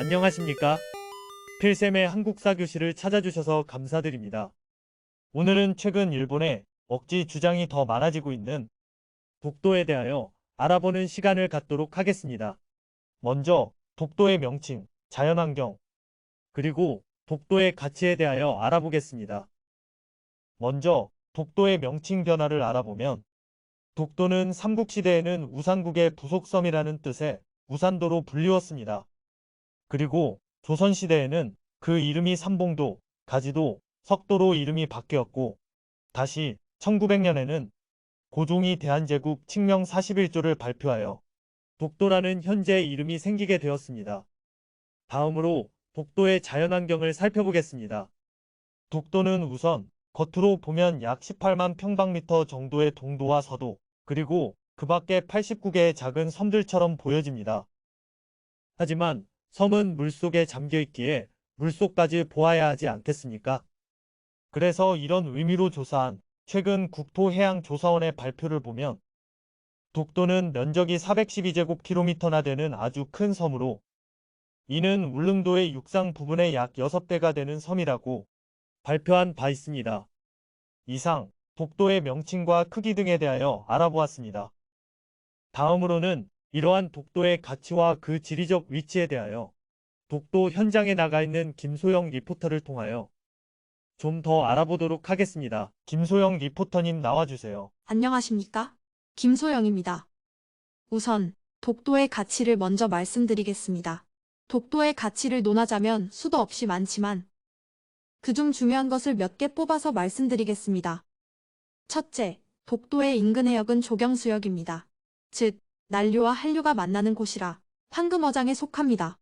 안녕하십니까? 필셈의 한국사 교실을 찾아주셔서 감사드립니다. 오늘은 최근 일본의 억지 주장이 더 많아지고 있는 독도에 대하여 알아보는 시간을 갖도록 하겠습니다. 먼저 독도의 명칭, 자연환경, 그리고 독도의 가치에 대하여 알아보겠습니다. 먼저 독도의 명칭 변화를 알아보면 독도는 삼국시대에는 우산국의 부속섬이라는 뜻의 우산도로 불리웠습니다. 그리고 조선시대에는 그 이름이 삼봉도, 가지도, 석도로 이름이 바뀌었고 다시 1900년에는 고종이 대한제국 칙명 41조를 발표하여 독도라는 현재 이름이 생기게 되었습니다. 다음으로 독도의 자연환경을 살펴보겠습니다. 독도는 우선 겉으로 보면 약 18만 평방미터 정도의 동도와 서도, 그리고 그 밖에 89개의 작은 섬들처럼 보여집니다. 하지만 섬은 물속에 잠겨 있기에 물속까지 보아야 하지 않겠습니까? 그래서 이런 의미로 조사한 최근 국토해양조사원의 발표를 보면 독도는 면적이 412제곱킬로미터나 되는 아주 큰 섬으로 이는 울릉도의 육상 부분의 약 6배가 되는 섬이라고 발표한 바 있습니다. 이상 독도의 명칭과 크기 등에 대하여 알아보았습니다. 다음으로는 이러한 독도의 가치와 그 지리적 위치에 대하여 독도 현장에 나가 있는 김소영 리포터를 통하여 좀 더 알아보도록 하겠습니다. 김소영 리포터님 나와주세요. 안녕하십니까? 김소영입니다. 우선 독도의 가치를 먼저 말씀드리겠습니다. 독도의 가치를 논하자면 수도 없이 많지만 그중 중요한 것을 몇 개 뽑아서 말씀드리겠습니다. 첫째, 독도의 인근 해역은 조경수역입니다. 즉, 난류와 한류가 만나는 곳이라 황금어장에 속합니다.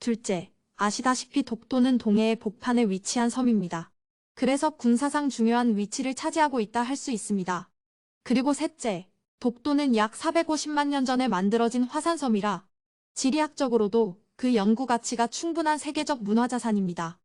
둘째, 아시다시피 독도는 동해의 복판에 위치한 섬입니다. 그래서 군사상 중요한 위치를 차지하고 있다 할 수 있습니다. 그리고 셋째, 독도는 약 450만 년 전에 만들어진 화산섬이라 지리학적으로도 그 연구 가치가 충분한 세계적 문화자산입니다.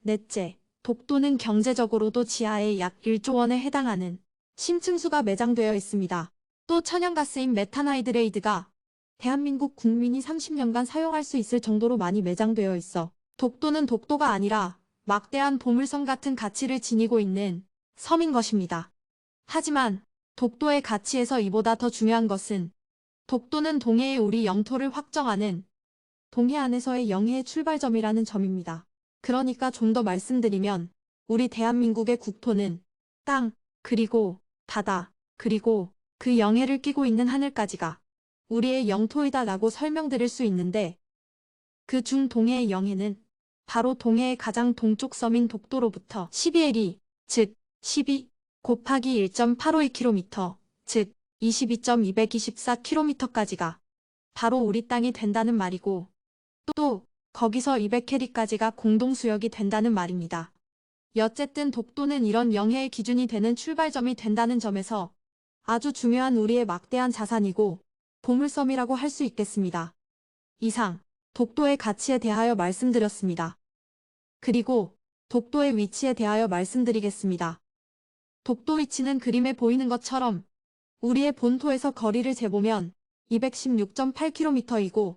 넷째, 독도는 경제적으로도 지하에 약 1조 원에 해당하는 심층수가 매장되어 있습니다. 또 천연가스인 메탄하이드레이드가 대한민국 국민이 30년간 사용할 수 있을 정도로 많이 매장되어 있어 독도는 독도가 아니라 막대한 보물섬 같은 가치를 지니고 있는 섬인 것입니다. 하지만 독도의 가치에서 이보다 더 중요한 것은 독도는 동해의 우리 영토를 확정하는 동해 안에서의 영해의 출발점이라는 점입니다. 그러니까 좀 더 말씀드리면 우리 대한민국의 국토는 땅, 그리고 바다, 그리고 그 영해를 끼고 있는 하늘까지가 우리의 영토이다 라고 설명드릴 수 있는데 그 중 동해의 영해는 바로 동해의 가장 동쪽 섬인 독도로부터 12L이 즉 12 곱하기 1.852km 즉 22.224km까지가 바로 우리 땅이 된다는 말이고 또 거기서 200캐리까지가 공동수역이 된다는 말입니다. 여쨌든 독도는 이런 영해의 기준이 되는 출발점이 된다는 점에서 아주 중요한 우리의 막대한 자산이고 보물섬이라고 할 수 있겠습니다. 이상 독도의 가치에 대하여 말씀드렸습니다. 그리고 독도의 위치에 대하여 말씀드리겠습니다. 독도 위치는 그림에 보이는 것처럼 우리의 본토에서 거리를 재보면 216.8km이고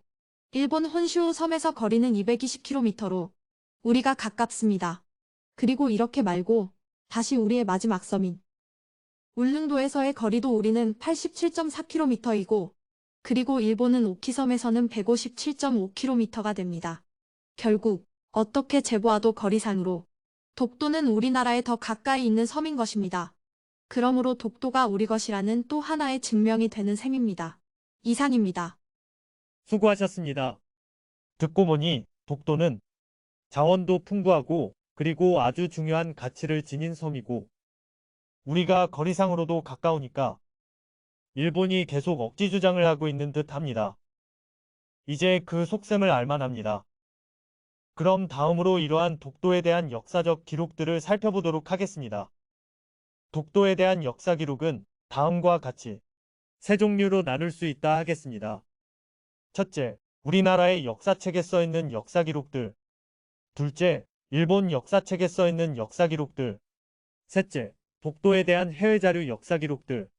일본 혼슈 섬에서 거리는 220km로 우리가 가깝습니다. 그리고 이렇게 말고 다시 우리의 마지막 섬인 울릉도에서의 거리도 우리는 87.4km이고 그리고 일본은 오키섬에서는 157.5km가 됩니다. 결국 어떻게 재보아도 거리상으로 독도는 우리나라에 더 가까이 있는 섬인 것입니다. 그러므로 독도가 우리 것이라는 또 하나의 증명이 되는 셈입니다. 이상입니다. 수고하셨습니다. 듣고 보니 독도는 자원도 풍부하고 그리고 아주 중요한 가치를 지닌 섬이고 우리가 거리상으로도 가까우니까 일본이 계속 억지 주장을 하고 있는 듯 합니다. 이제 그 속셈을 알만합니다. 그럼 다음으로 이러한 독도에 대한 역사적 기록들을 살펴보도록 하겠습니다. 독도에 대한 역사 기록은 다음과 같이 세 종류로 나눌 수 있다 하겠습니다. 첫째, 우리나라의 역사책에 써 있는 역사 기록들. 둘째, 일본 역사책에 써 있는 역사 기록들. 셋째, 독도에 대한 해외 자료 역사 기록들.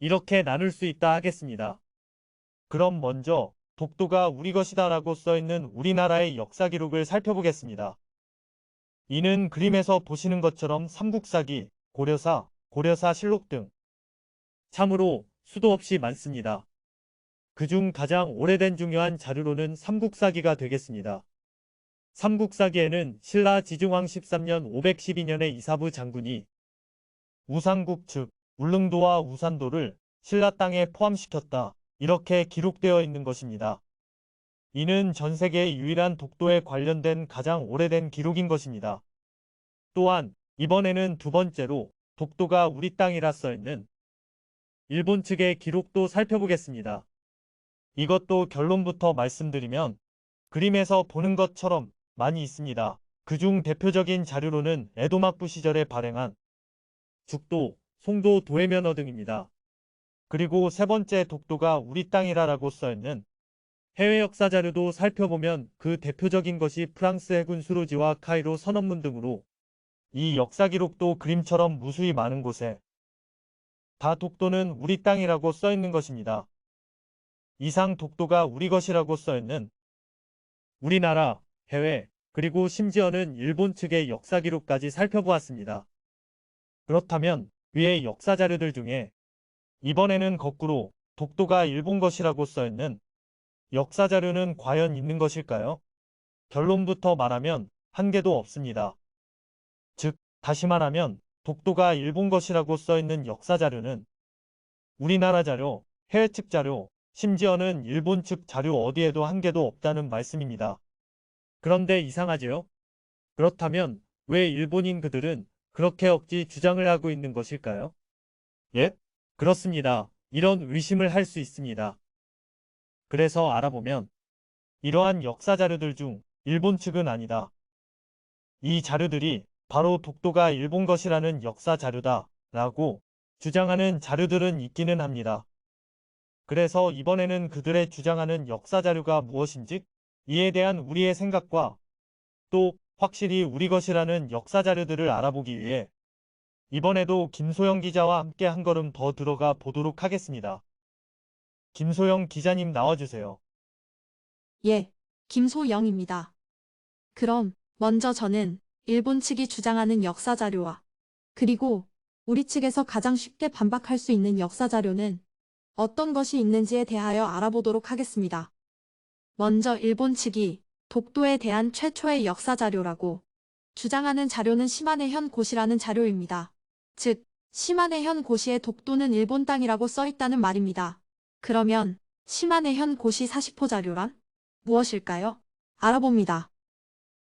이렇게 나눌 수 있다 하겠습니다. 그럼 먼저 독도가 우리 것이다 라고 써있는 우리나라의 역사 기록을 살펴보겠습니다. 이는 그림에서 보시는 것처럼 삼국사기, 고려사, 고려사 실록 등 참으로 수도 없이 많습니다. 그중 가장 오래된 중요한 자료로는 삼국사기가 되겠습니다. 삼국사기에는 신라 지중왕 13년 512년에 이사부 장군이 우상국 즉 울릉도와 우산도를 신라 땅에 포함시켰다. 이렇게 기록되어 있는 것입니다. 이는 전 세계 유일한 독도에 관련된 가장 오래된 기록인 것입니다. 또한 이번에는 두 번째로 독도가 우리 땅이라 써있는 일본 측의 기록도 살펴보겠습니다. 이것도 결론부터 말씀드리면 그림에서 보는 것처럼 많이 있습니다. 그중 대표적인 자료로는 에도막부 시절에 발행한 죽도, 송도 도해면허 등입니다. 그리고 세 번째 독도가 우리 땅이라라고 써있는 해외 역사 자료도 살펴보면 그 대표적인 것이 프랑스 해군 수로지와 카이로 선언문 등으로 이 역사 기록도 그림처럼 무수히 많은 곳에 다 독도는 우리 땅이라고 써있는 것입니다. 이상 독도가 우리 것이라고 써있는 우리나라, 해외, 그리고 심지어는 일본 측의 역사 기록까지 살펴보았습니다. 그렇다면 위의 역사 자료들 중에 이번에는 거꾸로 독도가 일본 것이라고 써있는 역사 자료는 과연 있는 것일까요? 결론부터 말하면 한 개도 없습니다. 즉, 다시 말하면 독도가 일본 것이라고 써있는 역사 자료는 우리나라 자료, 해외 측 자료, 심지어는 일본 측 자료 어디에도 한 개도 없다는 말씀입니다. 그런데 이상하지요? 그렇다면 왜 일본인 그들은 그렇게 억지 주장을 하고 있는 것일까요? 예? 그렇습니다. 이런 의심을 할 수 있습니다. 그래서 알아보면 이러한 역사 자료들 중 일본 측은 아니다. 이 자료들이 바로 독도가 일본 것이라는 역사 자료다 라고 주장하는 자료들은 있기는 합니다. 그래서 이번에는 그들의 주장하는 역사 자료가 무엇인지 이에 대한 우리의 생각과 또 확실히 우리 것이라는 역사 자료들을 알아보기 위해 이번에도 김소영 기자와 함께 한 걸음 더 들어가 보도록 하겠습니다. 김소영 기자님 나와주세요. 예, 김소영입니다. 그럼 먼저 저는 일본 측이 주장하는 역사 자료와 그리고 우리 측에서 가장 쉽게 반박할 수 있는 역사 자료는 어떤 것이 있는지에 대하여 알아보도록 하겠습니다. 먼저 일본 측이 독도에 대한 최초의 역사 자료라고 주장하는 자료는 시마네현 고시라는 자료입니다. 즉, 시마네현 고시에 독도는 일본 땅이라고 써 있다는 말입니다. 그러면 시마네현 고시 40호 자료란 무엇일까요? 알아봅니다.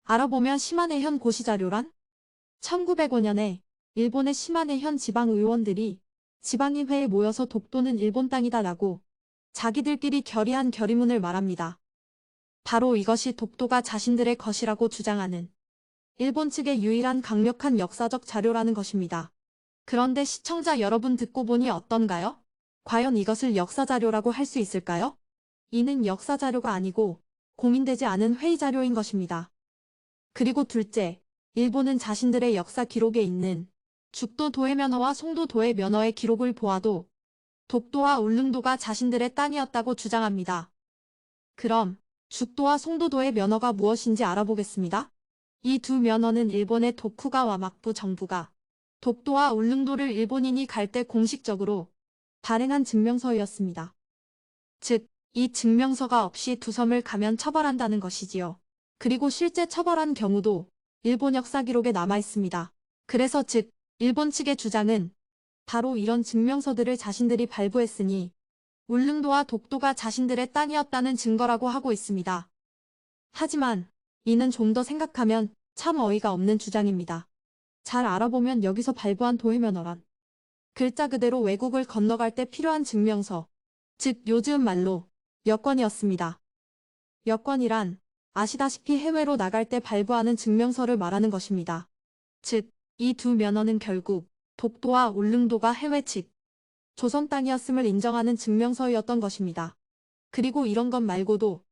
알아보면 시마네현 고시 자료란 1905년에 일본의 시마네현 지방 의원들이 지방의회에 모여서 독도는 일본 땅이다라고 자기들끼리 결의한 결의문을 말합니다. 바로 이것이 독도가 자신들의 것이라고 주장하는 일본 측의 유일한 강력한 역사적 자료라는 것입니다. 그런데 시청자 여러분 듣고 보니 어떤가요? 과연 이것을 역사 자료라고 할 수 있을까요? 이는 역사 자료가 아니고 공인되지 않은 회의 자료인 것입니다. 그리고 둘째, 일본은 자신들의 역사 기록에 있는 죽도 도의 면허와 송도 도의 면허의 기록을 보아도 독도와 울릉도가 자신들의 땅이었다고 주장합니다. 그럼 죽도와 송도도의 면허가 무엇인지 알아보겠습니다. 이 두 면허는 일본의 도쿠가와 막부 정부가 독도와 울릉도를 일본인이 갈 때 공식적으로 발행한 증명서였습니다. 즉, 이 증명서가 없이 두 섬을 가면 처벌한다는 것이지요. 그리고 실제 처벌한 경우도 일본 역사 기록에 남아 있습니다. 그래서 즉, 일본 측의 주장은 바로 이런 증명서들을 자신들이 발부했으니 울릉도와 독도가 자신들의 땅이었다는 증거라고 하고 있습니다. 하지만 이는 좀 더 생각하면 참 어이가 없는 주장입니다. 잘 알아보면 여기서 발부한 도해면허란 글자 그대로 외국을 건너갈 때 필요한 증명서, 즉 요즘 말로 여권이었습니다. 여권이란 아시다시피 해외로 나갈 때 발부하는 증명서를 말하는 것입니다. 즉, 이 두 면허는 결국 독도와 울릉도가 해외 측 조선 땅이었음을 인정하는 증명서였던 것입니다. 그리고 이런 것 말고도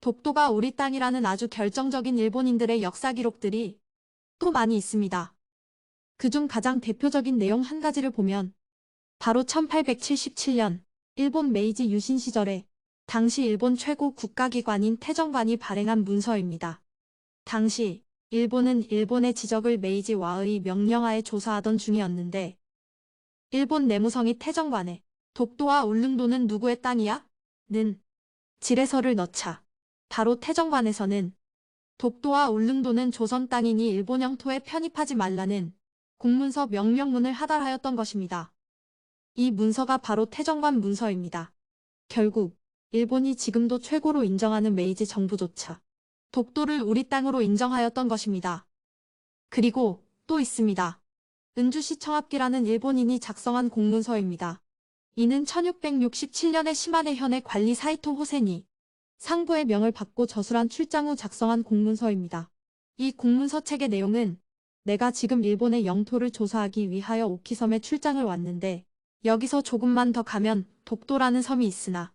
독도가 우리 땅이라는 아주 결정적인 일본인들의 역사 기록들이 또 많이 있습니다. 그중 가장 대표적인 내용 한 가지를 보면 바로 1877년 일본 메이지 유신 시절에 당시 일본 최고 국가기관인 태정관이 발행한 문서입니다. 당시 일본은 일본의 지적을 메이지 와의 명령하에 조사하던 중이었는데 일본 내무성이 태정관에 독도와 울릉도는 누구의 땅이야? 는 지레서를 넣자 바로 태정관에서는 독도와 울릉도는 조선 땅이니 일본 영토에 편입하지 말라는 공문서 명령문을 하달하였던 것입니다. 이 문서가 바로 태정관 문서입니다. 결국 일본이 지금도 최고로 인정하는 메이지 정부조차 독도를 우리 땅으로 인정하였던 것입니다. 그리고 또 있습니다. 은주시 청합기라는 일본인이 작성한 공문서입니다. 이는 1667년에 시마네 현의 관리 사이토 호센이 상부의 명을 받고 저술한 출장 후 작성한 공문서입니다. 이 공문서 책의 내용은 내가 지금 일본의 영토를 조사하기 위하여 오키섬에 출장을 왔는데 여기서 조금만 더 가면 독도라는 섬이 있으나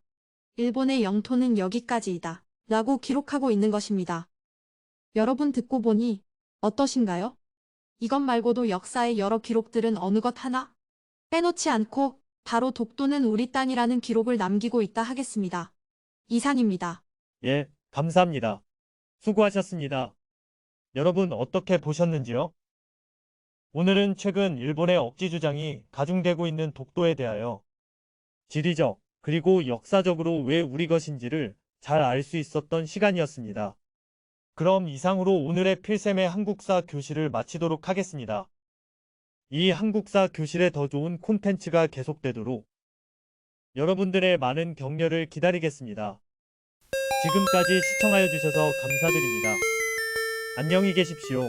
일본의 영토는 여기까지이다. 라고 기록하고 있는 것입니다. 여러분 듣고 보니 어떠신가요? 이것 말고도 역사의 여러 기록들은 어느 것 하나 빼놓지 않고 바로 독도는 우리 땅이라는 기록을 남기고 있다 하겠습니다. 이상입니다. 예, 감사합니다. 수고하셨습니다. 여러분 어떻게 보셨는지요? 오늘은 최근 일본의 억지 주장이 가중되고 있는 독도에 대하여 지리적 그리고 역사적으로 왜 우리 것인지를 잘 알 수 있었던 시간이었습니다. 그럼 이상으로 오늘의 필셈의 한국사 교실을 마치도록 하겠습니다. 이 한국사 교실에 더 좋은 콘텐츠가 계속되도록 여러분들의 많은 격려를 기다리겠습니다. 지금까지 시청하여 주셔서 감사드립니다. 안녕히 계십시오.